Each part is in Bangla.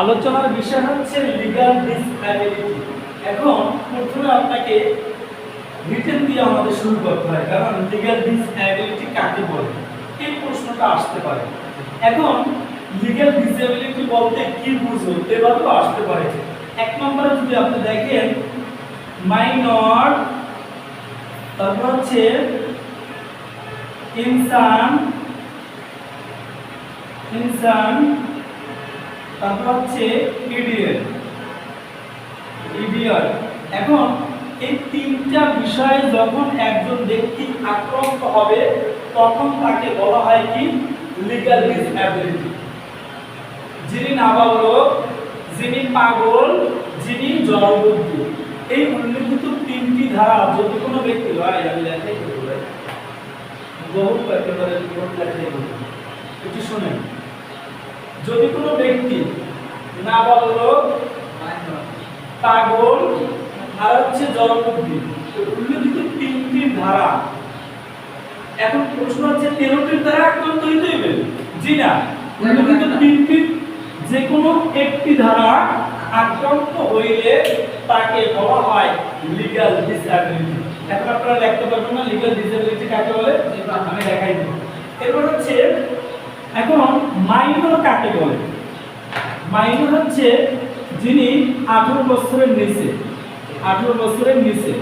আলোচনার বিষয় হচ্ছে লিগাল ডিসঅ্যাবিলিটি এখন প্রথমে আপনাকে রিটেন দিয়ে আমাদের শুরু করতে হয়, কারণ লিগাল ডিসঅ্যাবিলিটি কাকে বলে? এই প্রশ্নটা আসতে পারে। এখন লিগাল ডিসএবিলিটি বলতে কি বুঝো এভাবেও আসতে পারে। এক নম্বরে যদি আপনি দেখেন মাইনর তারপর হচ্ছে ইনসান ইনসান তারপর হচ্ছে ইডিয়ট ইডিয়ট এখন এই তিনটা বিষয়ে যখন একজন ব্যক্তি আক্রান্ত হবে, তখন তাকে বলা হয় কি? লিগাল ডিসঅ্যাবিলিটি যিনি নাবালক, যিনি পাগল, যিনি জড়বুদ্ধি। এই উল্লেখিত তিনটি ধারা যদি কোনো ব্যক্তি হয়, আমি লেখাই। বহু একেবারে একটু শুনেন। যদি কোনো ব্যক্তি নাবালক পাগল, আর হচ্ছে জড়বুদ্ধি উল্লেখিত তিনটি ধারা। এখন প্রশ্ন হচ্ছে, তেরোটির দ্বারা আক্রান্ত হইতে হইবে? জি না। উল্লেখিত তিনটি যে কোনো একটি ধারা আক্রান্ত হইলে তাকে বলা হয় লিগ্যাল ডিসএবিলিটি এখন আপনারা লিখতে পারবেন না লিগ্যাল ডিসএবিলিটি কাকে বলে? আমি দেখাই দেব। এরপর হচ্ছে এখন মাইনর কাকে বলে? মাইনর হচ্ছে যিনি আঠারো বছরের নিচে, আঠারো বছরের নিচে।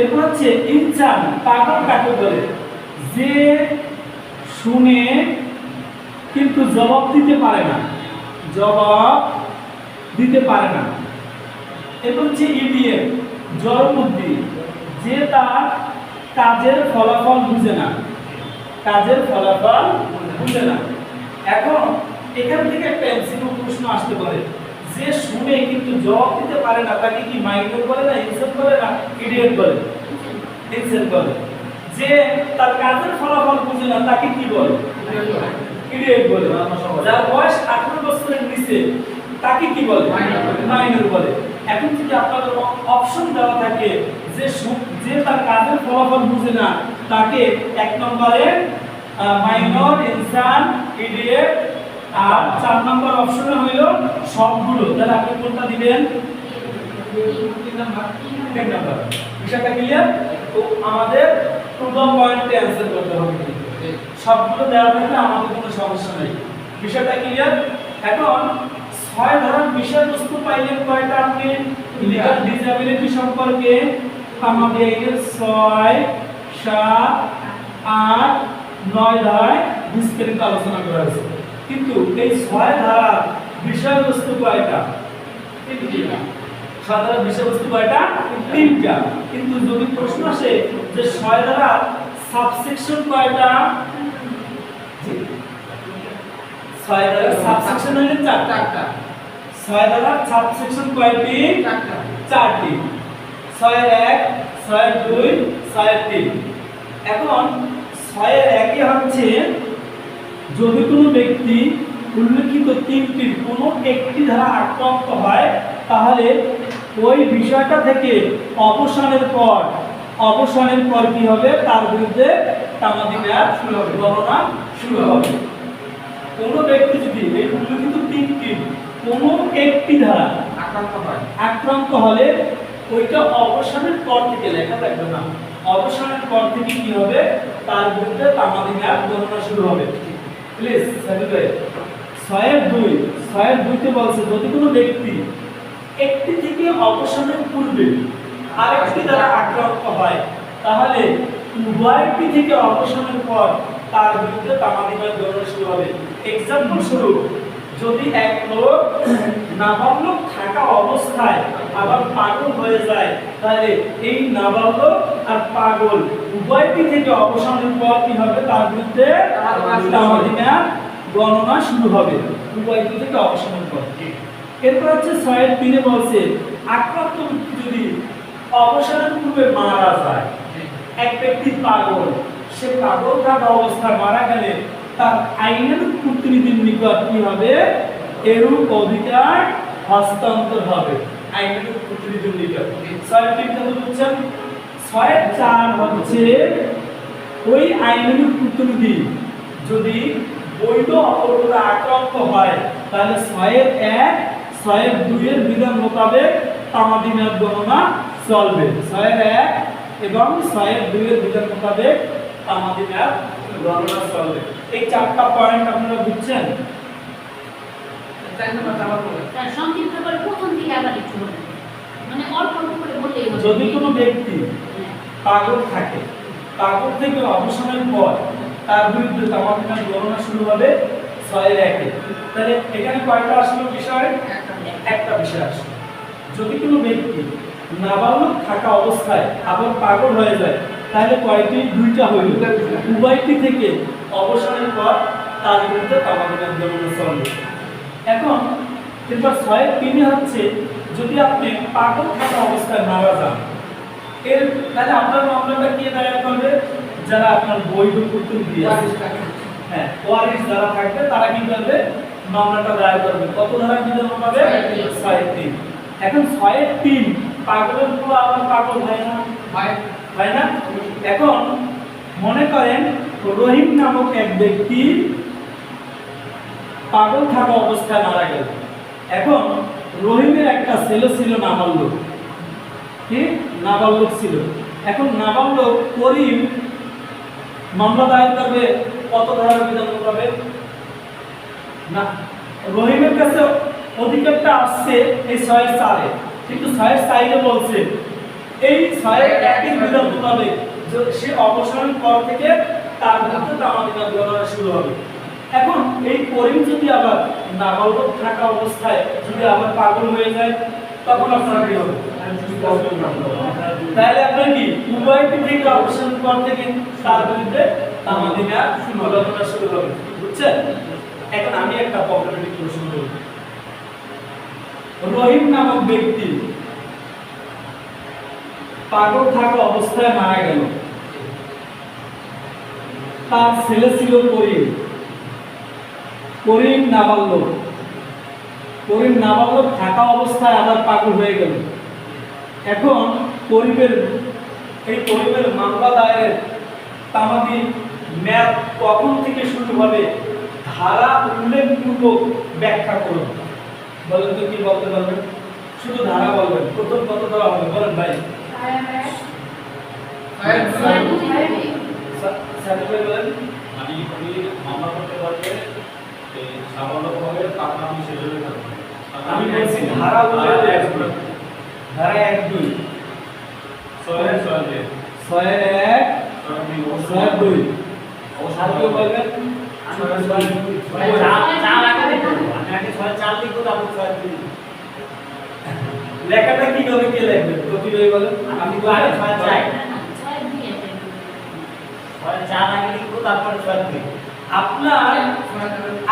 এরপর হচ্ছে ইনসান, পাগল কাকে বলে? যে শুনে কিন্তু জবাব দিতে পারে না। জবাব দিতে পারে না। এরপর হচ্ছে ইডিএম, জড়বুদ্ধি। যে তার কাজের ফলাফল বুঝে না। কাজের ফলাফল বুঝে না। এখন এখান থেকে একটা এমসিকিউ প্রশ্ন আসতে পারে। যে শুনে কিন্তু জবাব দিতে পারে না তাকে কি মাইন্ডর বলে না ইনসেন্ট বলে না ইডিয়েট বলে? ইনসেন্ট বলে। যে তার কাজের ফলাফল বুঝে না তাকে কি বলে? ইডিয়েট বলে। যার বয়স আঠারো বছরের নিচে তাকে কি বলে? মাইনর বলে। এখন যদি আপনাদের থাকে যে যে তার কাজের ফলাফল বুঝে না, তাকে এক নম্বরে মাইনর ইনসান ইডিয়েট আর চার নম্বর অপশনে হইল সবগুলো। তাহলে আপনি কোনটা দিবেন? বিষয়টা ক্লিয়ার তো আমাদের দ্য পয়েন্টে অ্যান্সার করতে হবে। সবগুলো দেওয়া থাকলে আমাদের কোনো সমস্যা নেই। বিষয়টা ক্লিয়ার এখন, ছয় ধরনের বিষয়বস্তু পাইলেন কয়টা আপনি? লিগাল ডিসএবিলিটি সম্পর্কে আমাদের ছয়, সাত, আট, নয় ধারায় বিস্তারিত আলোচনা করা হয়েছে। কিন্তু এই ছয় ধারা বিষয়বস্তু কয়টা? সাধারণ বিষয়বস্তু কয়টা? তিনটা। কিন্তু যদি প্রশ্ন আসে যে ছয় ধারা সাবসেকশন কয়টা। ছয় ধারা সাবসেকশন হলে চারটা। ছয় ধারা সাবসেকশন কয়টি চারটি। ছয়ের এক ছয়ের দুই ছয়ের তিন। এখন ছয়ের একই হচ্ছে যদি কোনো ব্যক্তি উল্লেখিত তিনটির কোনো একটি ধারা আক্রান্ত হয় তাহলে ওই বিষয়টা থেকে অবসানের পর অবসানের পর কি হবে? তার বিরুদ্ধে তামাদি মেয়াদ শুরু হবে গণনা শুরু হবে। কোনো ব্যক্তি যদি এই উল্লেখিত তিনটি কোনো একটি ধারা আক্রান্ত হলে ওইটা অবসানের পর থেকে লেখা থাকবে না। অবসানের পর থেকে কি হবে? তার বিরুদ্ধে তামাদি মেয়াদ গণনা শুরু হবে। প্লিজ সাবিত ভাই ছয়ের দুই ছয়ের দুইতে বলছে যদি কোনো ব্যক্তি একটি থেকে অবসানের পূর্বে আরেকটি দ্বারা আক্রান্ত হয় তাহলে উভয়টি থেকে অবসানের পর তার বিরুদ্ধে তামাদি মেয়াদ গণনা শুরু হবে। এক্সাম্পল স্বরূপ যদি এক লোক নাবালক থাকা অবস্থায় আবার পাগল হয়ে যায়, তাহলে এই নাবালক আর পাগল উভয়টি থেকে অবসানের পর কি হবে? তার বিরুদ্ধে গণনা শুরু হবে। উভয়টি থেকে অবসানের পর। এরপর হচ্ছে ছয়ের তিনে বলছে, আক্রান্ত ব্যক্তি যদি অবসানের পূর্বে মারা যায়, এক ব্যক্তি পাগল, সে পাগল থাকা অবস্থায় মারা গেলে তার আইনের প্রতিনিধির নিকট কি হবে? এরূপ অধিকার হস্তান্তর হবে। আইনের প্রতিনিধির নিকট। ছয় তিনটা তো বুঝছেন ছয় চার হচ্ছে ওই আইনের প্রতিনিধি যদি বৈধ অপরতা আক্রান্ত হয়, তাহলে ছয়ের এক, ছয়ের দুইয়ের বিধান মোতাবেক তামাদি গণনা চলবে। ছয়ের এক এবং ছয়ের দুইয়ের বিধান মোতাবেক তামাদি গণনা চলবে এই চারটা পয়েন্ট আপনারা বুঝছেন? সংক্ষিপ্ত করে প্রথম থেকে আবার একটু মানে অল্প অল্প করে বললেই যদি কোনো ব্যক্তি হ্যাঁ। পাগল থাকে পাগল থেকে অবসানের পর তার বিরুদ্ধে তামাদিনার গণনা শুরু হবে ছয়ের একে। তাহলে এখানে কয়টা আসলো বিষয়? একটা বিষয় আসলো। যদি কোনো ব্যক্তি নাবালক থাকা অবস্থায় আবার পাগল হয়ে যায় তাহলে কয়টি দুইটা হইল। উভয়টি থেকে অবসানের পর তার বিরুদ্ধে তামাদিনার গণনা চলবে এখন এবার ছয়ের তিনে হচ্ছে যদি আপনি পাগল থাকা অবস্থায় মারা যান এর তাহলে আপনার মামলাটা কে দায়ের করবে? যারা আপনার বৈধ পুতুল দিয়ে হ্যাঁ ওয়ারিশ যারা থাকবে তারা কি করবে? মামলাটা দায়ের করবে। কত ধারা কি জন্য পাবে ছয়ের তিন। এখন ছয়ের তিন পাগলের পুরো আবার পাগল হয় না? হয় না? এখন মনে করেন রহিম নামক এক ব্যক্তি পাগল থাকা অবস্থায় মারা গেল। এখন রহিমের একটা ছেলে ছিল নাবালক। কি? নাবালক ছিল। এখন নাবালক করিম মামলা দায়ের করবে কত ধারার বিধান মোতাবেক না, রহিমের কাছে অধিকারটা আসছে এই ছয়ের চারে কিন্তু ছয়ের চাইলে বলছে এই ছয়ের একের বিধান মোতাবেক সে অবসরের পর থেকে তার বিরুদ্ধে তামাদিনা গণনা শুরু হবে। এখন এই করিম যদি আবার নাবালক থাকা অবস্থায় যদি আবার পাগল হয়ে যায়, তখন আপনার কি হবে তাহলে আপনার কি উভয়টি থেকে অবসরের পর থেকে তার বিরুদ্ধে তামাদিনা গণনা শুরু হবে বুঝছেন? এখন আমি একটা প্রবলেমেটিক প্রশ্ন করব রহিম নামক ব্যক্তি পাগল থাকা অবস্থায় মারা গেল। তার ছেলে ছিল করিম। করিম নাবালক। করিম নাবালক থাকা অবস্থায় আবার পাগল হয়ে গেল। এখন করিমের, এই করিমের মামলা দায়েরের তামাদি ম্যাপ কখন থেকে শুরু হবে ধারা উল্লেখপূর্বক ব্যাখ্যা করুন। বলেন তো কি বলতে পারবেন? শুধু ধারা বলবেন। প্রথম কত দেওয়া হবে? বলেন ভাই। আমি আমি মামলা করতে পারবে হবে টাকা আমি সেজন্য থাকবে আমি বলছি ধারা ধারা এক দুই ছয় ছয় যে ছয়ের এক ছয়ের দুই কেউ বলবেন লেখাটা কি করে কে লিখবে প্রতি ভাই বলেন আমি বলেন ছয় দুই একটা আপনার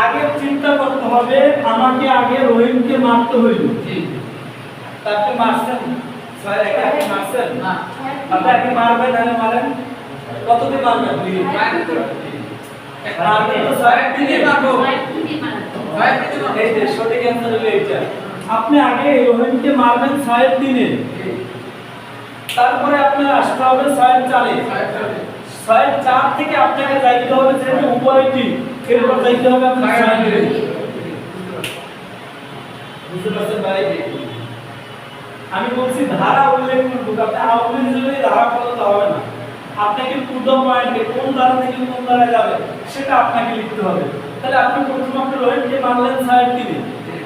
আগে চিন্তা করতে হবে আমাকে আগে রহিমকে মারতে হইল। মারছেন। ছয় একে আপনি মারছেন? আপনি আগে মারবেন মারেন। কতদিন মারবেন? মারবেন তো ছয় দিনে মারবো। ছয় তিনটে মারা এই যে সঠিক অ্যান্সার হলো এইটা। আপনি আগে রহিমকে মারবেন ছয়ের দিনে। তারপরে আপনার আসতে হবে ছয়ের চালে। ছয়ের চার থেকে আপনাকে যাইতে হবে যেহেতু উভয়টি এরপর যাইতে হবে আপনার ছয়ের দিনে। বুঝতে পারছেন ভাই আমি বলছি ধারা উল্লেখ করব আপনি আউলি হিসেবে ধারা বলতে হবে না। আপনাকে পূর্ব পয়েন্টে কোন ধারা থেকে কোন ধারা যাবে সেটা আপনাকে লিখতে হবে। তাহলে আপনি প্রথম আপনি রোহিতকে মানলেন ছয়ের তিনে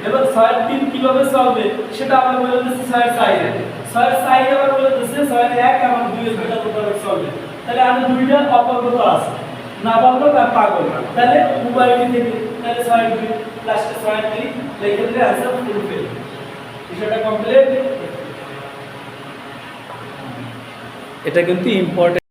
এবার ছয়ের তিন কীভাবে চলবে, সেটা আপনি বলে দিচ্ছি ছয়ের সাইডে ছয়ের সাইডে আবার বলে দিচ্ছে ছয়ের এক এবং দুইয়ের দুইটা মোতাবেক চলবে। তাহলে আমি দুইটা অপরগত আছে। নাবালক আর পাগল। তাহলে উভয়টি থেকে, তাহলে ছয়ের দুই লাস্টে ছয়ের তিন লিখে দিলে আনসার ফুলফিল বিষয়টা কমপ্লিট এটা কিন্তু ইম্পর্টেন্ট